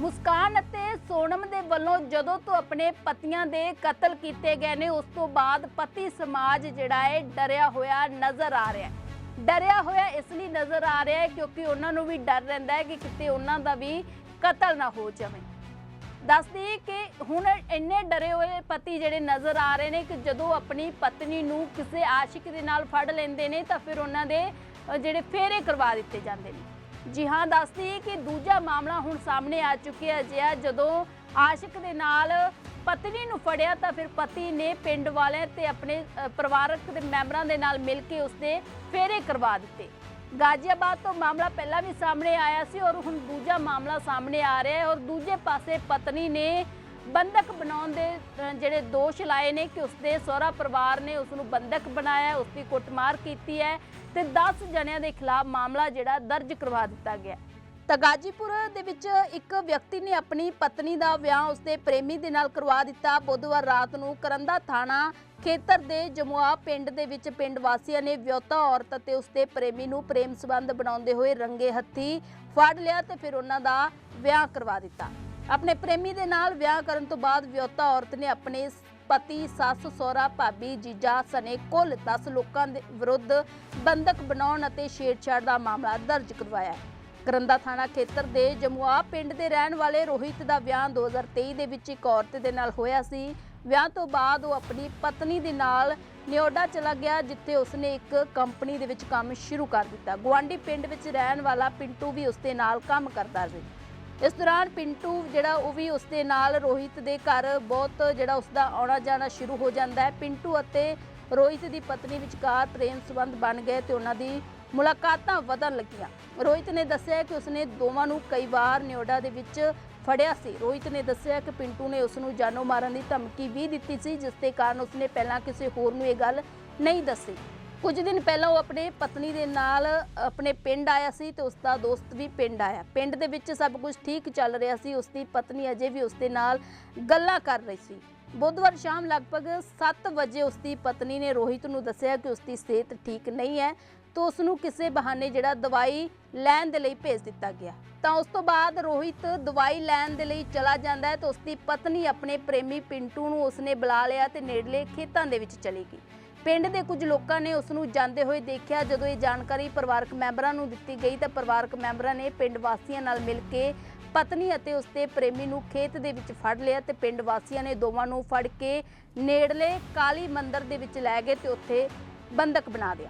ਮੁਸਕਾਨ ਅਤੇ ਸੋਨਮ ਦੇ ਵੱਲੋਂ ਜਦੋਂ ਤੋਂ ਆਪਣੇ ਪਤੀਆਂ ਦੇ ਕਤਲ ਕੀਤੇ ਗਏ ਨੇ, ਉਸ ਤੋਂ ਬਾਅਦ ਪਤੀ ਸਮਾਜ ਜਿਹੜਾ ਹੈ, ਡਰਿਆ ਹੋਇਆ ਨਜ਼ਰ ਆ ਰਿਹਾ ਹੈ। ਡਰਿਆ ਹੋਇਆ ਇਸ ਲਈ ਨਜ਼ਰ ਆ ਰਿਹਾ ਹੈ ਕਿਉਂਕਿ ਉਹਨਾਂ ਨੂੰ ਵੀ ਡਰ ਰਹਿੰਦਾ ਹੈ ਕਿ ਕਿਤੇ ਉਹਨਾਂ ਦਾ ਵੀ ਕਤਲ ਨਾ ਹੋ ਜਾਵੇ। ਦੱਸਦੀ ਕਿ ਹੁਣ ਇੰਨੇ ਡਰੇ ਹੋਏ ਪਤੀ ਜਿਹੜੇ ਨਜ਼ਰ ਆ ਰਹੇ ਨੇ ਕਿ ਜਦੋਂ ਆਪਣੀ ਪਤਨੀ ਨੂੰ ਕਿਸੇ ਆਸ਼ਿਕ ਦੇ ਨਾਲ ਫੜ ਲੈਂਦੇ ਨੇ, ਤਾਂ ਫਿਰ ਉਹਨਾਂ ਦੇ ਜਿਹੜੇ ਫੇਰੇ ਕਰਵਾ ਦਿੱਤੇ ਜਾਂਦੇ ਨੇ। ਜੀ ਹਾਂ ਦੱਸਦੀ ਕਿ ਦੂਜਾ ਮਾਮਲਾ ਹੁਣ ਸਾਹਮਣੇ ਆ ਚੁੱਕਿਆ ਹੈ। ਜਦੋਂ ਆਸ਼ਿਕ ਦੇ ਨਾਲ ਪਤਨੀ ਨੂੰ ਫੜਿਆ ਤਾਂ ਫਿਰ ਪਤੀ ਨੇ ਪਿੰਡ ਵਾਲਿਆਂ ਤੇ ਆਪਣੇ ਪਰਿਵਾਰਕ ਦੇ ਮੈਂਬਰਾਂ ਦੇ ਨਾਲ ਮਿਲ ਕੇ ਉਸਦੇ ਫੇਰੇ ਕਰਵਾ ਦਿੱਤੇ। ਗਾਜ਼ੀਆਬਾਦ ਤੋਂ ਮਾਮਲਾ ਪਹਿਲਾਂ ਵੀ ਸਾਹਮਣੇ ਆਇਆ ਸੀ ਔਰ ਹੁਣ ਦੂਜਾ ਮਾਮਲਾ ਸਾਹਮਣੇ ਆ ਰਿਹਾ ਹੈ ਔਰ ਦੂਜੇ ਪਾਸੇ ਪਤਨੀ ਨੇ ਬੰਦਕ ਬਣਾਉਣ ਦੇ ਜਿਹੜੇ ਦੋਸ਼ ਲਾਏ ਨੇ ਕਿ ਉਸਦੇ ਸਹੁਰਾ ਪਰਿਵਾਰ ਨੇ ਉਸ ਨੂੰ ਬੰਦਕ ਬਣਾਇਆ ਉਸ ਦੀ ਕੁੱਟਮਾਰ ਕੀਤੀ ਹੈ। ਤੇ 10 ਜਣਿਆਂ ਦੇ ਖਿਲਾਫ ਮਾਮਲਾ ਜਿਹੜਾ ਦਰਜ ਕਰਵਾ ਦਿੱਤਾ ਗਿਆ। ਤਾਂ ਗਾਜੀਪੁਰ ਦੇ ਵਿੱਚ ਇੱਕ ਵਿਅਕਤੀ ਨੇ ਆਪਣੀ ਪਤਨੀ ਦਾ ਵਿਆਹ ਉਸਦੇ ਪ੍ਰੇਮੀ ਦੇ ਨਾਲ ਕਰਵਾ ਦਿੱਤਾ। ਬੁੱਧਵਾਰ ਰਾਤ ਨੂੰ ਕਰੰਦਾ ਥਾਣਾ ਖੇਤਰ ਦੇ ਜਮੁਆ ਪਿੰਡ ਦੇ ਵਿੱਚ ਪਿੰਡ ਵਾਸੀਆਂ ਨੇ ਵਿਆਹੁਤਾ ਔਰਤ ਅਤੇ ਉਸਦੇ ਪ੍ਰੇਮੀ ਨੂੰ ਪ੍ਰੇਮ ਸੰਬੰਧ ਬਣਾਉਂਦੇ ਹੋਏ ਰੰਗੇ ਹੱਥੀ ਫੜ ਲਿਆ ਤੇ ਫਿਰ ਉਹਨਾਂ ਦਾ ਵਿਆਹ ਕਰਵਾ ਦਿੱਤਾ। ਆਪਣੇ ਪ੍ਰੇਮੀ ਦੇ ਨਾਲ ਵਿਆਹ ਕਰਨ ਤੋਂ ਬਾਅਦ ਵਿਆਹੁਤਾ ਔਰਤ ਨੇ ਆਪਣੇ ਪਤੀ, ਸੱਸ, ਸਹੁਰਾ, ਭਾਬੀ, ਜੀਜਾ ਸਨੇ ਕੁੱਲ 10 ਲੋਕਾਂ ਦੇ ਵਿਰੁੱਧ ਬੰਦਕ ਬਣਾਉਣ ਅਤੇ ਛੇੜਛਾੜ ਦਾ ਮਾਮਲਾ ਦਰਜ ਕਰਵਾਇਆ ਹੈ। ਕਰੰਦਾ ਥਾਣਾ ਖੇਤਰ ਦੇ ਜਮੁਆ ਪਿੰਡ ਦੇ ਰਹਿਣ ਵਾਲੇ ਰੋਹਿਤ ਦਾ ਵਿਆਹ 2023 ਦੇ ਵਿੱਚ ਇੱਕ ਔਰਤ ਦੇ ਨਾਲ ਹੋਇਆ ਸੀ। ਵਿਆਹ ਤੋਂ ਬਾਅਦ ਉਹ ਆਪਣੀ ਪਤਨੀ ਦੇ ਨਾਲ ਨਿਓਡਾ ਚਲਾ ਗਿਆ, ਜਿੱਥੇ ਉਸਨੇ ਇੱਕ ਕੰਪਨੀ ਦੇ ਵਿੱਚ ਕੰਮ ਸ਼ੁਰੂ ਕਰ ਦਿੱਤਾ। ਗੁਆਂਢੀ ਪਿੰਡ ਵਿੱਚ ਰਹਿਣ ਵਾਲਾ ਪਿੰਟੂ ਵੀ ਉਸਦੇ ਨਾਲ ਕੰਮ ਕਰਦਾ ਸੀ। ਇਸ ਦੌਰਾਨ ਪਿੰਟੂ ਜਿਹੜਾ ਉਹ ਵੀ ਉਸ ਦੇ ਨਾਲ ਰੋਹਿਤ ਦੇ ਘਰ ਬਹੁਤ ਜਿਹੜਾ ਉਸਦਾ ਆਉਣਾ ਜਾਣਾ ਸ਼ੁਰੂ ਹੋ ਜਾਂਦਾ ਹੈ। ਪਿੰਟੂ ਅਤੇ ਰੋਹਿਤ ਦੀ ਪਤਨੀ ਵਿਚਕਾਰ ਪ੍ਰੇਮ ਸੰਬੰਧ ਬਣ ਗਏ ਤੇ ਉਹਨਾਂ ਦੀ ਮੁਲਾਕਾਤਾਂ ਵਧਣ ਲੱਗੀਆਂ। ਰੋਹਿਤ ਨੇ ਦੱਸਿਆ ਕਿ ਉਸਨੇ ਦੋਵਾਂ ਨੂੰ ਕਈ ਵਾਰ ਨਿਓਡਾ ਦੇ ਵਿੱਚ ਫੜਿਆ ਸੀ। ਰੋਹਿਤ ਨੇ ਦੱਸਿਆ ਕਿ ਪਿੰਟੂ ਨੇ ਉਸ ਨੂੰ ਜਾਨੋਂ ਮਾਰਨ ਦੀ ਧਮਕੀ ਵੀ ਦਿੱਤੀ ਸੀ, ਜਿਸ ਦੇ ਕਾਰਨ ਉਸਨੇ ਪਹਿਲਾਂ ਕਿਸੇ ਹੋਰ ਨੂੰ ਇਹ ਗੱਲ ਨਹੀਂ ਦੱਸੀ। ਕੁਝ ਦਿਨ ਪਹਿਲਾਂ ਉਹ ਆਪਣੇ ਪਤਨੀ ਦੇ ਨਾਲ ਆਪਣੇ ਪਿੰਡ ਆਇਆ ਸੀ ਤੇ ਉਸ ਦਾ ਦੋਸਤ ਵੀ ਪਿੰਡ ਆਇਆ। ਪਿੰਡ ਦੇ ਵਿੱਚ ਸਭ ਕੁਝ ਠੀਕ ਚੱਲ ਰਿਹਾ ਸੀ। ਉਸ ਦੀ ਪਤਨੀ ਅਜੇ ਵੀ ਉਸ ਦੇ ਨਾਲ ਗੱਲਾਂ ਕਰ ਰਹੀ ਸੀ। ਬੁੱਧਵਾਰ ਸ਼ਾਮ ਲਗਭਗ 7 ਵਜੇ ਉਸ ਦੀ ਪਤਨੀ ਨੇ ਰੋਹਿਤ ਨੂੰ ਦੱਸਿਆ ਕਿ ਉਸ ਦੀ ਸਿਹਤ ਠੀਕ ਨਹੀਂ ਹੈ, ਤਾਂ ਉਸ ਨੂੰ ਕਿਸੇ ਬਹਾਨੇ ਜਿਹੜਾ ਦਵਾਈ ਲੈਣ ਦੇ ਲਈ ਭੇਜ ਦਿੱਤਾ ਗਿਆ। ਤਾਂ ਉਸ ਤੋਂ ਬਾਅਦ ਰੋਹਿਤ ਦਵਾਈ ਲੈਣ ਦੇ ਲਈ ਚਲਾ ਜਾਂਦਾ ਹੈ ਤਾਂ ਉਸ ਦੀ ਪਤਨੀ ਆਪਣੇ ਪ੍ਰੇਮੀ ਪਿੰਟੂ ਨੂੰ ਉਸਨੇ ਬੁਲਾ ਲਿਆ ਤੇ ਨੇੜਲੇ ਖੇਤਾਂ ਦੇ ਵਿੱਚ ਚਲੀ ਗਈ। ਪਿੰਡ ਦੇ ਕੁਝ ਲੋਕਾਂ ਨੇ ਉਸ ਨੂੰ ਜਾਂਦੇ ਹੋਏ ਦੇਖਿਆ। ਜਦੋਂ ਇਹ ਜਾਣਕਾਰੀ ਪਰਿਵਾਰਕ ਮੈਂਬਰਾਂ ਨੂੰ ਦਿੱਤੀ ਗਈ ਤਾਂ ਪਰਿਵਾਰਕ ਮੈਂਬਰਾਂ ਨੇ ਪਿੰਡ ਵਾਸੀਆਂ ਨਾਲ ਮਿਲ ਕੇ ਪਤਨੀ ਅਤੇ ਉਸਦੇ ਪ੍ਰੇਮੀ ਨੂੰ ਖੇਤ ਦੇ ਵਿੱਚ ਫੜ ਲਿਆ ਤੇ ਪਿੰਡ ਵਾਸੀਆਂ ਨੇ ਦੋਵਾਂ ਨੂੰ ਫੜ ਕੇ ਨੇੜਲੇ ਕਾਲੀ ਮੰਦਰ ਦੇ ਵਿੱਚ ਲੈ ਗਏ ਤੇ ਉੱਥੇ ਬੰਦਕ ਬਣਾ ਦਿਆ।